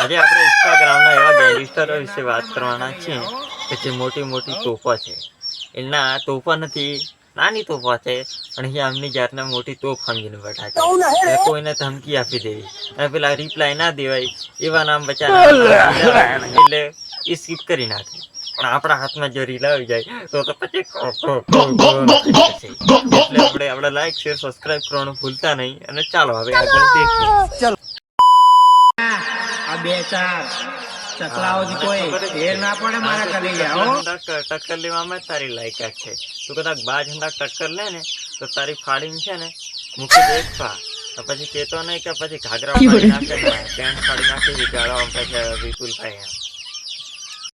આજે આપણે ઇન્સ્ટાગ્રામના એવા ગેંગસ્ટરો વિશે વાત કરવાના છીએ કે જે મોટી મોટી તોફા છે. એના તોફા નથી નાની તોફા છે અને અહીંયા આમની જાતને મોટી તોફ સમજીને બેઠા છે. કોઈને ધમકી આપી દેવી. અને પેલા રિપ્લાય ના દેવાય એવા નામ બચા એટલે એ સ્કીપ કરી નાખે. પણ આપણા હાથમાં જો રીલ આવી જાય તો તો પછી આપણે આપણે લાઈક શેર સબસ્ક્રાઈબ કરવાનું ભૂલતા નહીં. અને ચાલો હવે આગળ દેખીએ. આ બે ચાર. ચકલાઓથી કોઈ. ફેર ના પડે મારા કલેજા હો. ટક્કર ટક્કર લેવામાં જ તારી લાયકાત છે. તું કદાચ બાજ હંડા ટક્કર લે ને તો તારી ફાડીને છે ને મૂકી દે તો પછી કેતો નહીં કે પછી ઘાઘરા ફાડી નાખે પેન્ટ ફાડી નાખે છે પછી વિપુલ ભાઈ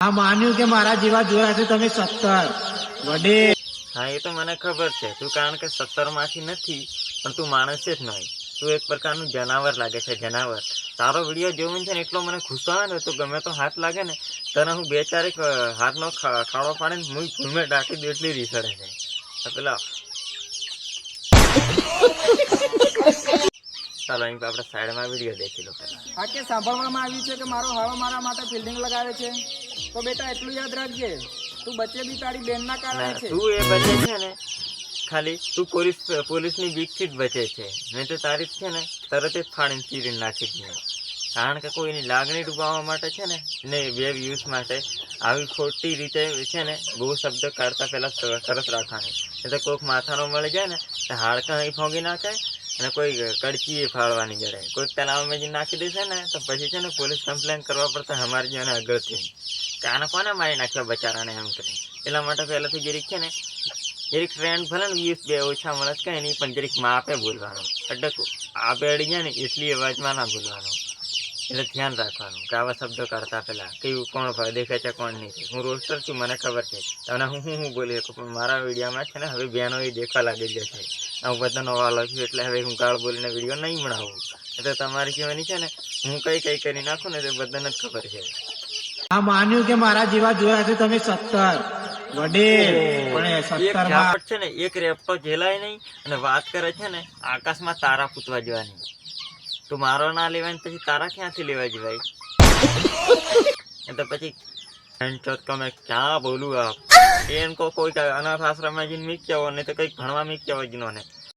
આ માન્યું કે મારા જેવા જોયા છે તમે સત્તર. વડે. હા એ તો મને ખબર છે. તું કારણ કે સત્તરમાંથી નથી પણ તું માણસ જ નહીં. તું એક પ્રકારનું જનાવર લાગે છે જનાવર. તારો વીડિયો જોઈને છે ને એટલો મને ગુસ્સો આવે ને તો ગમે તો હાથ લાગે ને તને હું બે ચારેક હાથનો ખાડો પાડે ને હું ઘૂમે ડાકી દઉં એટલી રીસડે છે પેલા ચાલો અહીં આપણે સાઈડમાં વીડિયો દેખી લો હા કે સાંભળવામાં આવ્યું છે કે મારો હવા મારા માટે ફિલ્ડિંગ લગાવે છે? તો બેટા એટલું યાદ રાખજે. તું બચે બી તારી બેનના કારણે છે. તું એ બચે છે ને ખાલી તું પોલીસ પોલીસની બીકથી જ બચે છે. નહીં તો તારી જ છે ને. તરત જ ફાડીને ચીરી નાખી જ નહીં કારણ કે કોઈની લાગણી ડૂબાવવા માટે છે ને ને વેબ યુઝ માટે આવી ખોટી રીતે છે ને, બહુ શબ્દ કાઢતા પહેલા સ- સરસ રાખવાની. નહીં તો કોઈક માથાનો મળી જાય ને, તો હાડકાં અહીં ફોગી નાખે અને કોઈ કડચી એ ફાળવાની જડે. કોઈક તલાવમાં જઈને નાખી દેશે ને, તો પછી છે ને પોલીસ કમ્પ્લેન કરવા પડશે અમારી જેને અગરથી કે આને કોને મારી નાખ્યો બચારાને એમ કરીને. એટલા માટે પહેલાથી જરીક છે ને, જરીક ટ્રેન્ડ ભલે ને વ્યૂઝ બે ઓછા મળે તો કંઈ નહીં, પણ જરીક માપે બોલવાનું. એટલે અડી જાય ને એટલી અવાજમાં ના બોલવાનું. એટલે ધ્યાન રાખવાનું કે આવા શબ્દો કરતા પહેલા. કયું કોણ દેખાય છે, કોણ નહીં હું રોસ્ટર છું, મને ખબર છે. તમને હું હું હું બોલી શકું? પણ મારા વિડીયોમાં છે ને, હવે બહેનો એ દેખવા લાગી જશે હું બધાનો વાલો છું, એટલે હવે હું ગાળ બોલીને વીડિયો નહીં બનાવું. એટલે તમારી જેવાની છે ને, હું કઈ કઈ કરી નાખું ને તે બધાને જ ખબર છે. આ માન્યું કે મારા જેવા જોયા છે તમે સત્તર. વડે પણ સત્તરમાં છે ને એક નહીં. અને વાત કરે છે ને આકાશમાં તારા પૂતવા જવાની. તું મારો ના લેવાય પછી તારા ક્યાંથી લેવા જવાય? એ તો પછી તમે ક્યાં બોલું આપ? એમ કોઈ અનાથ આશ્રમમાં જઈને મીક જાઓ ને તો કંઈક ભણવા મીક જાઓ જીનો ને